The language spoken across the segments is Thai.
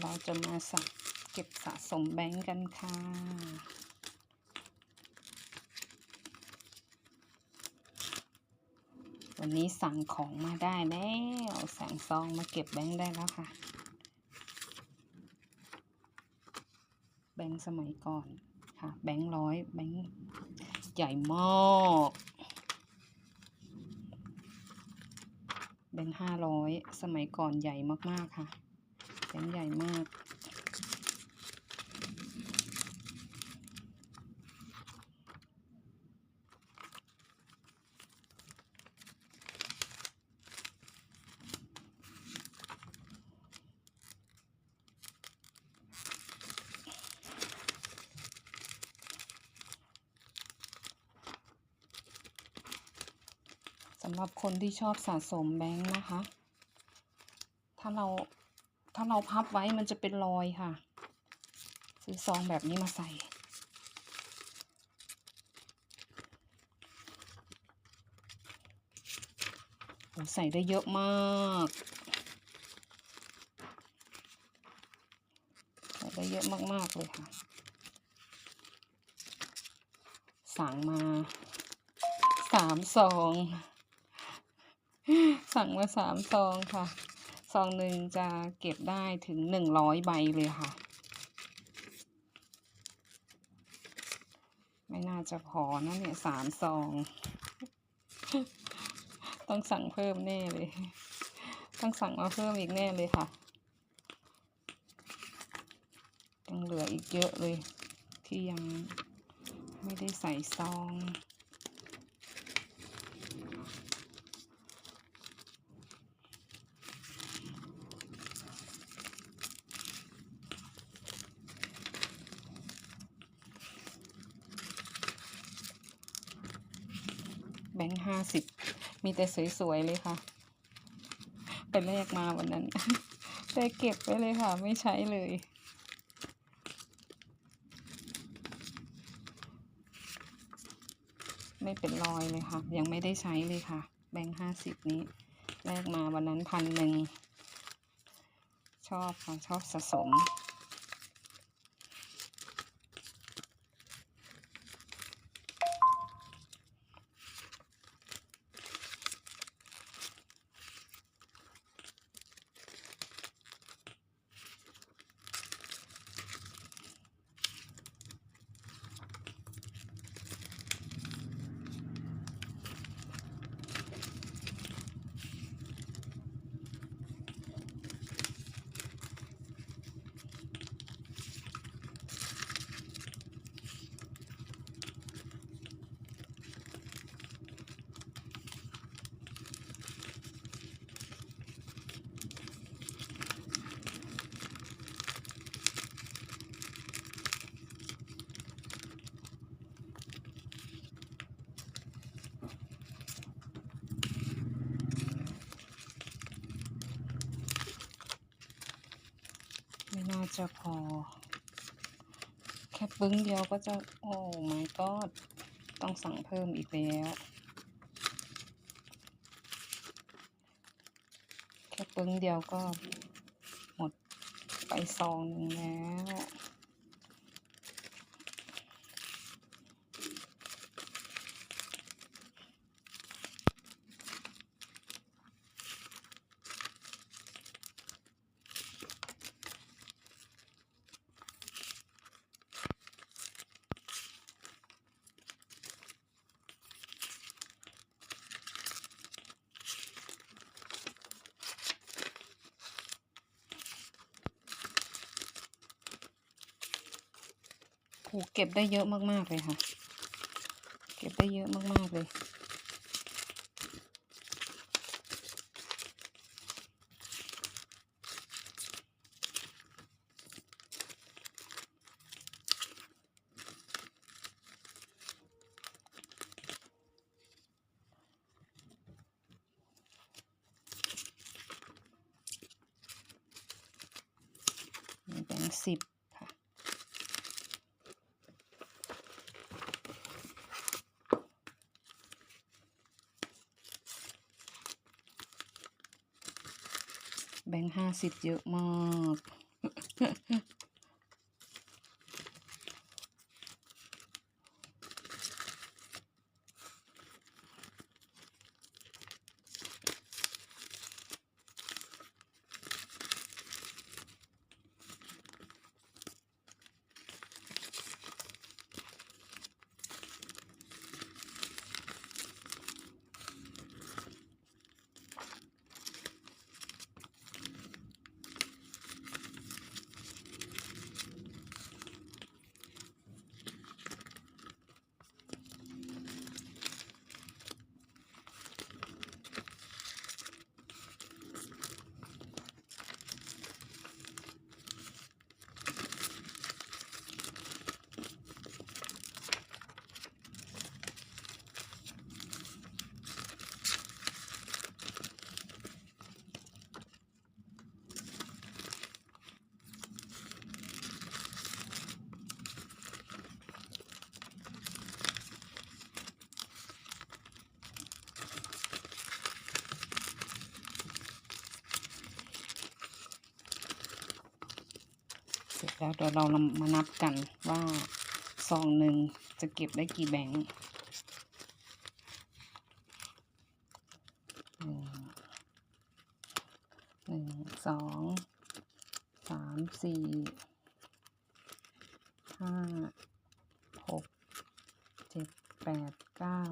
เราจะมาสักเก็บสะสมแบงก์กันค่ะ วันนี้สั่งของมาได้แล้วสั่งซองมาเก็บแบงก์ได้แล้วค่ะ แบงก์สมัยก่อนค่ะ แบงก์ร้อยแบงก์ใหญ่มากแบงก์ห้าร้อยสมัยก่อนใหญ่มาก ๆ ค่ะ มาก สำหรับคนที่ชอบสะสมแบงค์นะคะ ถ้าเรา ถ้าเราพับไว้มันจะเป็นรอยค่ะ ซื้อซองแบบนี้มาใส่ ใส่ได้เยอะมากใส่ได้เยอะมาก ๆ เลยค่ะ สั่งมาสามซอง สั่งมาสามซองค่ะ ซองหนึ่งจะเก็บได้ถึงหนึ่งร้อยใบเลยค่ะ ไม่น่าจะพอนะเนี่ยสามซอง ต้องสั่งเพิ่มแน่เลย ต้องสั่งมาเพิ่มอีกแน่เลยค่ะยังเหลืออีกเยอะเลย ที่ยังไม่ได้ใส่ซอง แบงค์ห้าสิบมีแต่สวยๆเลยค่ะ ไปแลกมาวันนั้น แต่เก็บไว้เลยค่ะ ไม่ใช้เลย ไม่เป็นรอยเลยค่ะ ยังไม่ได้ใช้เลยค่ะ แบงค์ห้าสิบนี้ แลกมาวันนั้นพันหนึ่ง ชอบค่ะ ชอบสะสม ไม่น่าจะพอ แค่ปึ้งเดียวก็จะ โอ้ my god ต้องสั่งเพิ่มอีกแล้ว แค่ปึ้งเดียวก็หมดไปซองหนึ่งแล้ว หเก็บได้เยอะมากๆเลยค่ะ เก็บได้เยอะมากๆเลยแบงสิบค่ะ แบ งค์ห้าสิบเยอะมาก ร็จแล้วเดี๋ยวเรามานับกันว่าซองหนึ่งจะเก็บได้กี่แบงค์หนึ่งหนึ่งสองสามสี่ห้าหกเจ็ดแปดเก้า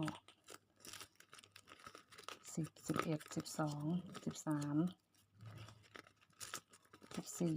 สิบสิบเอ็ดสิบสองสิบสามสิบสี่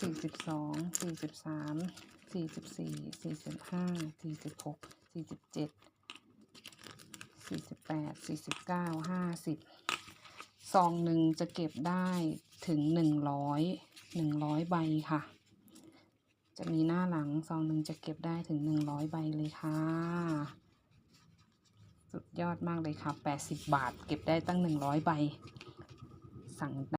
สี่สิบสองสี่สิบสามสี่สิบสี่สี่สิบห้าสี่สิบหกสี่สิบเจ็ดสี่สิบแปดสี่สิบเก้าห้าสิบซองหนึ่งจะเก็บได้ถึงหนึ่งร้อยหนึ่งร้อยใบค่ะ จะมีหน้าหลังซองหนึ่งจะเก็บได้ถึงหนึ่งร้อยใบเลยค่ะ สุดยอดมากเลยค่ะแปดสิบบาทเก็บได้ตั้งหนึ่งร้อยใบ สั่ง